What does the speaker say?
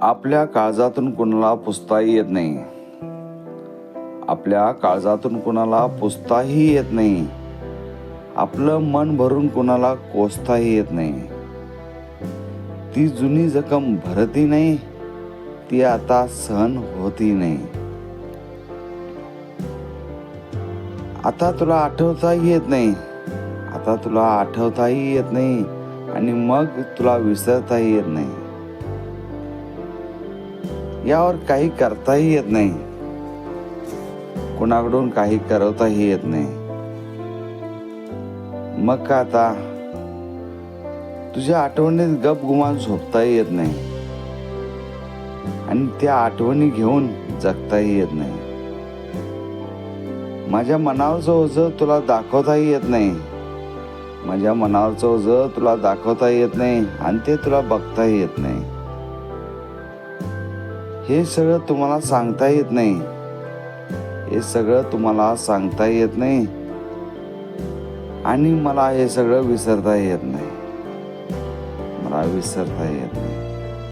आपल्या काळजातून कुणाला पुसताही येत नाही. आपल्या काळजातून कुणाला पुसताही येत नाही. आपलं मन भरून कुणाला कोसताही येत नाही. ती जुनी जखम भरती नाही ती आता सहन होती नाही. आता तुला आठवताही येत नाही. आता तुला आठवताही येत नाही आणि मग तुला विसरताही येत नाही. यावर काही करताही येत नाही. कुणाकडून काही करवताही येत नाही. मग का आता? तुझ्या आठवणीत गप गुमान झोपताही येत नाही. आणि त्या आठवणी घेऊन जगताही येत नाही. माझ्या मनावरचं ओझं तुला दाखवताही येत नाही. माझ्या मनावरचं ओझ तुला दाखवता येत नाही आणि ते तुला बघताही येत नाही. हे सगळं तुम्हाला सांगता येत नाही. हे सगळं तुम्हाला सांगता येत नाही. आणि मला हे सगळं विसरता येत नाही. मला विसरता येत नाही.